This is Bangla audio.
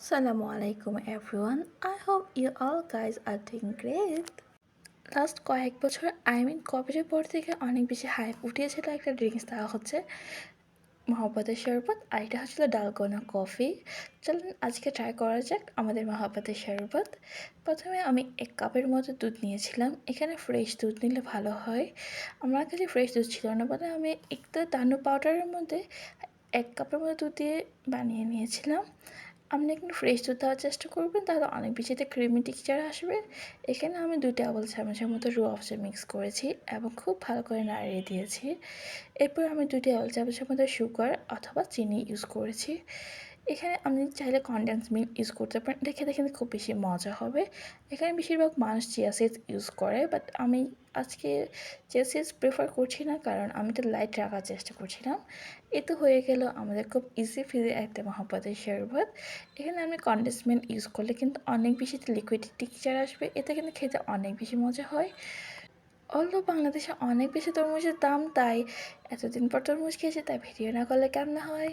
Assalamu alaikum everyone. I hope you all guys are doing great. Last কয়েক বছর আই মিন কোভিডের পর থেকে অনেক বেশি হাইপ উঠিয়েছিল একটা ড্রিঙ্কস দেওয়া হচ্ছে মহাব্বতের শরবত আর এটা হচ্ছিল ডালগোনা কফি চলুন আজকে ট্রাই করা যাক আমাদের মহাব্বতের শরবত। প্রথমে আমি এক কাপের মতো দুধ নিয়েছিলাম। এখানে ফ্রেশ দুধ নিলে ভালো হয়। আমার কাছে ফ্রেশ দুধ ছিল না। বলে আমি একটু দানু পাউডারের মধ্যে এক কাপের মতো দুধ দিয়ে বানিয়ে নিয়েছিলাম। আপনি একটু ফ্রেশ দুধ দেওয়ার চেষ্টা করবেন, তাহলে অনেক বেশি ক্রিমি টেক্সচার আসবে। এখানে আমি দুই টেবিল চামচের মতো রু অফসে মিক্স করেছি এবং খুব ভালো করে নাড়িয়ে দিয়েছি। এরপর আমি দুই টেবিল চামচের মতো সুগার অথবা চিনি ইউজ করেছি। এখানে আপনি চাইলে কনডেন্স মিল্ক ইউজ করতে পারেন, এটা খেতে কিন্তু খুব বেশি মজা হবে। এখানে বেশিরভাগ মানুষ চিয়া সিডস ইউজ করে বাট আমি আজকে চিয়া সিডস প্রেফার করছি না, কারণ আমি তো লাইট রাখার চেষ্টা করছিলাম। এ তো হয়ে গেল আমাদের খুব ইজি ফিজি একটা মহাপদের শরবত এখানে আমি কনডেন্স মিল্ক ইউজ করলে কিন্তু অনেক বেশি লিকুইড টিকচার আসবে, এতে কিন্তু খেতে অনেক বেশি মজা হয়। অলদো বাংলাদেশে অনেক বেশি তরমুজের দাম, তাই এতদিন পর তরমুজ খেয়েছি, তাই ভিডিও না করলে কেমন হয়?